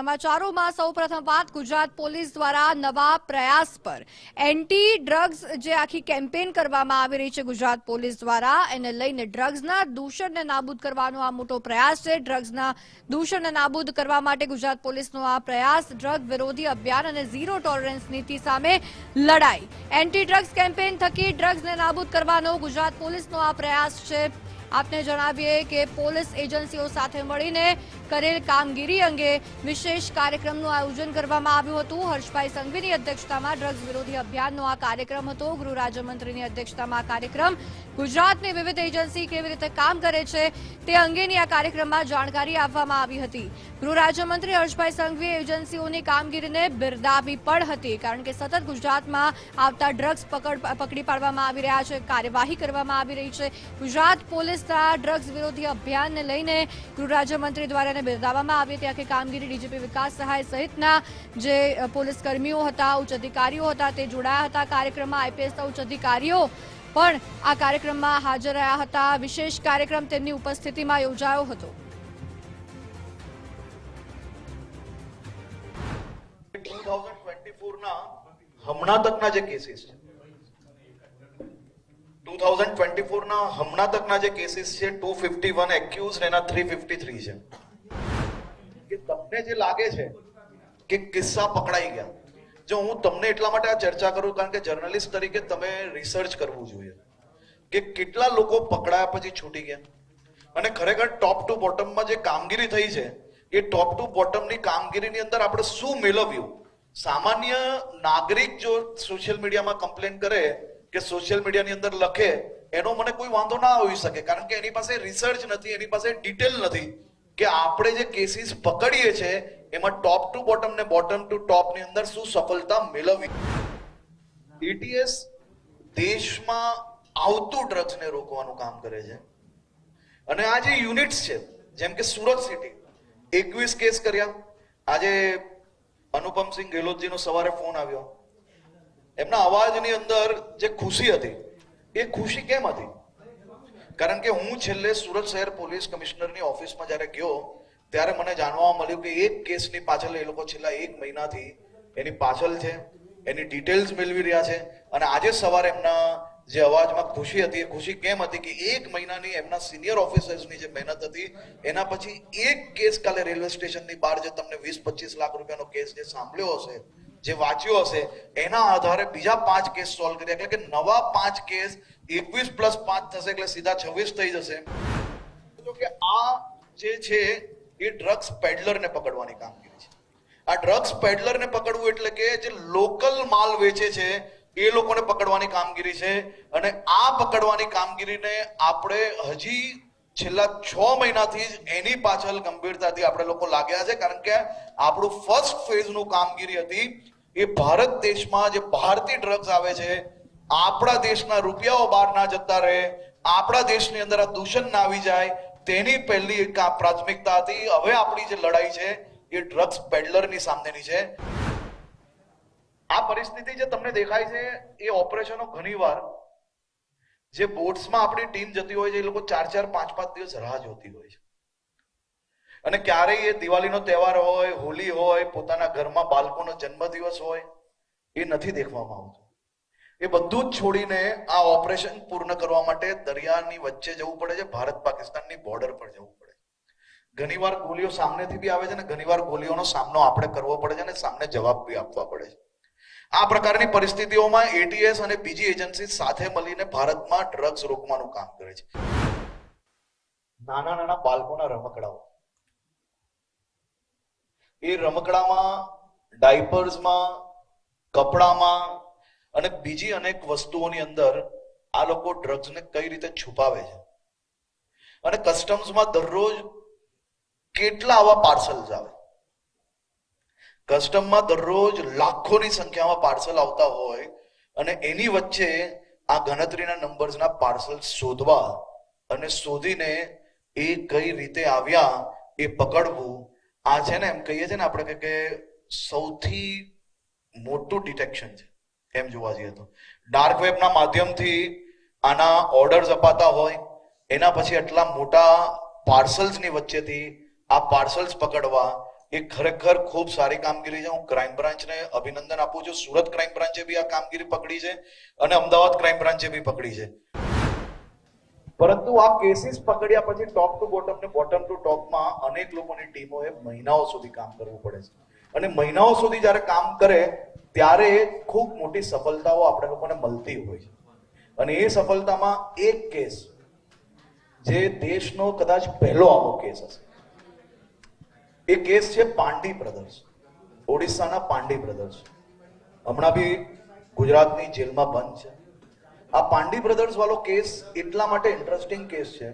સમાચારોમાં સૌપ્રથમ વાત, ગુજરાત પોલીસ દ્વારા નવા પ્રયાસ પર. એન્ટી ડ્રગ્સ જે આખી કેમ્પેન કરવામાં આવી રહી છે ગુજરાત પોલીસ દ્વારા, એને લઈને ડ્રગ્સના દૂષણને નાબૂદ કરવાનો આ મોટો પ્રયાસ છે. ડ્રગ્સના દૂષણને નાબૂદ કરવા માટે ગુજરાત પોલીસનો આ પ્રયાસ, ડ્રગ વિરોધી અભિયાન અને ઝીરો ટોલરન્સ નીતિ સામે લડાઈ. એન્ટી ડ્રગ્સ કેમ્પેન થકી ડ્રગ્સને નાબૂદ કરવાનો ગુજરાત પોલીસનો આ પ્રયાસ છે. આપને જણાવીએ કે પોલીસ એજન્સીઓ સાથે મળીને કરેલ કામગીરી અંગે વિશેષ કાર્યક્રમનું આયોજન કરવામાં આવ્યું હતું. હર્ષભાઈ સંઘવીની અધ્યક્ષતામાં ડ્રગ્સ વિરોધી અભિયાનનો આ કાર્યક્રમ હતો. ગૃહ રાજ્યમંત્રીની અધ્યક્ષતામાં આ કાર્યક્રમ ગુજરાતની વિવિધ એજન્સી કેવી રીતે કામ કરે છે તે અંગેની આ કાર્યક્રમમાં જાણકારી આપવામાં આવી હતી. ગૃહ રાજ્યમંત્રી હર્ષભાઈ સંઘવીએ એજન્સીઓની કામગીરીને બિરદાવી પણ હતી, કારણ કે સતત ગુજરાતમાં આવતા ડ્રગ્સ પકડ પાડવામાં આવી રહ્યા છે, કાર્યવાહી કરવામાં આવી રહી છે. ગુજરાત પોલીસના ડ્રગ્સ વિરોધી અભિયાનને લઈને ગૃહ રાજ્યમંત્રી દ્વારા એને બિરદાવવામાં આવી હતી. આખી કામગીરી ડીજીપી વિકાસ સહાય સહિતના જે પોલીસ કર્મીઓ હતા, ઉચ્ચ અધિકારીઓ હતા, તે જોડાયા હતા. કાર્યક્રમમાં આઈપીએસના ઉચ્ચ અધિકારીઓ પણ આ કાર્યક્રમમાં હાજર રહ્યા હતા. વિશેષ કાર્યક્રમ તેમની ઉપસ્થિતિમાં યોજાયો હતો. હમણાં તકના જે કેસીસ છે 2024 ના હમણાં તકના જે કેસીસ છે 251 એક્યુઝ એના 353 છે. કે તમને જે લાગે છે કે કિસ્સા પકડાઈ ગયા. જો હું તમને એટલા માટે આ ચર્ચા કરું, કારણ કે જર્નલિસ્ટ તરીકે તમે રિસર્ચ કરવું જોઈએ. કે કેટલા લોકો પકડાયા પછી છૂટી ગયા? અને ખરેખર ટોપ ટુ બોટમમાં જે કામગીરી થઈ છે, એ ટોપ ટુ બોટમની કામગીરીની અંદર આપણે શું મેળવ્યું? સામાન્ય નાગરિક જો સોશિયલ મીડિયામાં કમ્પ્લેન કરે કે સોશિયલ મીડિયાની અંદર લખે, એનો મને કોઈ વાંધો ના હોઈ શકે. કારણ કે એની પાસે રિસર્ચ નથી, એની પાસે ડિટેલ નથી. કે આપણે જે કેસીસ પકડીએ છે, એમાં ટોપ ટુ બોટમ ને બોટમ ટુ ટોપની અંદર શું સફળતા મેળવી એટીએસ દેશમાં આવતું ડ્રગ્સને રોકવાનું કામ કરે છે. અને આ જે યુનિટ્સ છે, જેમ કે સુરત સિટી એકવીસ કેસ કર્યા. આજે અનુપમસિંહ ગેહલોતજીનો સવારે ફોન આવ્યો. એમના અવાજની અંદર જે ખુશી હતી, એ ખુશી કેમ હતી? કારણ કે હું છેલ્લે સુરત શહેર પોલીસ કમિશનરની ઓફિસમાં જ્યારે ગયો, ત્યારે મને જાણવા મળ્યું કે એક કેસની પાછળ એ લોકો છેલ્લા એક મહિનાથી એની પાછળ છે, એની ડિટેલ્સ મેળવી રહ્યા છે, અને આજે સવારે એમના જે અવાજમાં ખુશી હતી, એ ખુશી કેમ હતી કે એક મહિનાની એમના સિનિયર ઓફિસર્સની જે મહેનત હતી, એના પછી એક કેસ કાલે રેલવે સ્ટેશનની બહાર જે તમને વીસ પચીસ લાખ રૂપિયાનો કેસ જે સાંભળ્યો હશે જે વાંચ્યો હશે, એના આધારે બીજા પાંચ કેસ સોલ્વ કર્યા એટલે કે નવા પાંચ કેસ એકવીસ પ્લસ પાંચ થશે એટલે સીધા છવ્વીસ થઈ જશે. કે આ જે છે, એ ડ્રગ્સ પેડલરને પકડવાની કામગીરી છે. આ ડ્રગ્સ પેડલરને પકડવું એટલે કે જે લોકલ માલ વેચે છે, એ લોકોને પકડવાની કામગીરી છે. અને આ પકડવાની કામગીરીને આપણે હજી છેલ્લા છ મહિનાથી જ એની પાછળ ગંભીરતાથી આપણે લોકો લાગ્યા છે, કારણ કે આપણું ફર્સ્ટ ફેઝનું કામગીરી હતી એ ભારત દેશમાં જે ભારતીય ડ્રગ્સ આવે છે, આપણા દેશના રૂપિયાઓ બહાર ના જતા રહે, આપણા દેશની અંદર આ દૂષણ ના આવી જાય, તેની પહેલી પ્રાથમિકતા હતી. હવે આપણી જે લડાઈ છે, એ ડ્રગ્સ પેડલરની સામેની છે. આ પરિસ્થિતિ જે તમને દેખાય છે, એ ઓપરેશનો ઘણીવાર જે બોટ્સમાં આપણી ટીમ જતી હોય છે, એ લોકો ચાર ચાર પાંચ પાંચ દિવસ રાહ જોતી હોય છે. અને ક્યારેય એ દિવાળીનો તહેવાર હોય, હોલી હોય, પોતાના ઘરમાં બાળકોનો જન્મદિવસ હોય, એ નથી દેખવામાં આવતું. એ બધું જ છોડીને આ ઓપરેશન પૂર્ણ કરવા માટે દરિયાની વચ્ચે જવું પડે છે, ભારત પાકિસ્તાનની બોર્ડર પર જવું પડે ઘણીવાર ગોલીઓ સામનેથી બી આવે છે ને ઘણીવાર ગોલીઓનો સામનો આપણે કરવો પડે છે અને સામને જવાબ બી આપવા પડે છે. આ પ્રકારની પરિસ્થિતિઓમાં એટીએસ અને બીજી એજન્સી સાથે મળીને ભારતમાં ડ્રગ્સ રોકવાનું કામ કરે છે. નાના નાના બાળકોના રમકડાઓ. એ રમકડામાં, ડાયપર્સમાં, કપડામાં અને બીજી અનેક વસ્તુઓની અંદર આ લોકો ડ્રગ્સને કઈ રીતે છુપાવે છે. અને કસ્ટમ્સમાં દરરોજ કેટલા આવા પાર્સલ્સ આવે. કસ્ટમમાં દરરોજ લાખોની સંખ્યામાં પાર્સલ આવતા હોય અને એની વચ્ચે આ ગણતરીના નંબર્સના પાર્સલ શોધવા અને શોધીને એ કઈ રીતે આવ્યા એ પકડવું આ છે ને એમ કહીએ છીએ ને આપણે કે- સૌથી મોટું ડિટેક્શન છે, એમ જોવા જઈએ તો. ડાર્ક વેબના માધ્યમથી આના ઓર્ડર્સ અપાતા હોય, એના પછી આટલા મોટા પાર્સલ્સની વચ્ચેથી આ પાર્સલ્સ પકડવા, એ ખરેખર ખૂબ સારી કામગીરી છે. હું ક્રાઇમ બ્રાન્ચને અભિનંદન આપું છું. સુરત ક્રાઇમ બ્રાન્ચે બી આ કામગીરી પકડી છે અને અમદાવાદ ક્રાઇમ બ્રાન્ચે બી પકડી છે. પરંતુ આ કેસીસ પકડ્યા પછી ટોપ ટુ બોટમ ને બોટમ ટુ ટોપમાં અનેક લોકોની ટીમોએ મહિનાઓ સુધી કામ કરવું પડે છે. અને મહિનાઓ સુધી જ્યારે કામ કરે, ત્યારે ખૂબ મોટી સફળતાઓ આપણે લોકોને મળતી હોય છે. અને એ સફળતામાં એક કેસ જે દેશનો કદાચ પહેલો આવો કેસ હશે. એ કેસ છે પાંડી બ્રધર્સ ઓડિશાના પાંડી બ્રધર્સ હમણાં બી ગુજરાતની જેલમાં બંધ છે. આ પાંડી બ્રધર્સ વાળો કેસ એટલા માટે ઇન્ટરેસ્ટિંગ કેસ છે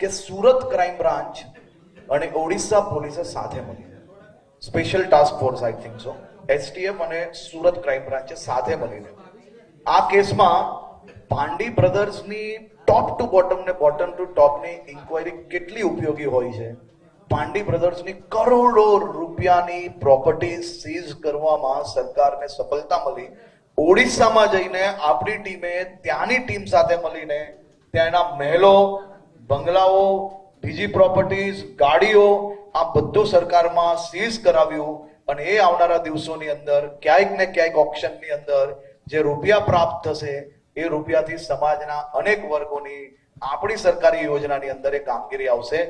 કે સુરત ક્રાઇમ બ્રાન્ચ અને ઓડિશા પોલીસે સાથે મળી. Special task force I think so STF અને સુરત ક્રાઇમ બ્રાન્ચે સાથે મળીને. આ કેસમાં પાંડી બ્રધર્સની ટોપ ટુ બોટમ ને બોટમ ટુ ટોપની ઇન્ક્વાયરી કેટલી ઉપયોગી હોય છે? પાંડી બ્રધર્સની કરોડો રૂપિયાની પ્રોપર્ટી સીઝ કરવામાં સરકારને સફળતા મળી. ઓડિશામાં જઈને આપણી ટીમે ત્યાંની ટીમ સાથે મળીને ત્યાંના મહેલો, બંગલાઓ, બીજી પ્રોપર્ટીઝ ગાડીઓ આ બધું સરકારમાં સીઝ કરાવ્યું અને એ આવનારા દિવસોની અંદર ક્યાંક ને ક્યાંક ઓપ્શનની અંદર જે રૂપિયા પ્રાપ્ત થશે એ રૂપિયાથી સમાજના અનેક વર્ગોની આપણી સરકારી યોજનાની અંદર એ કામગીરી આવશે.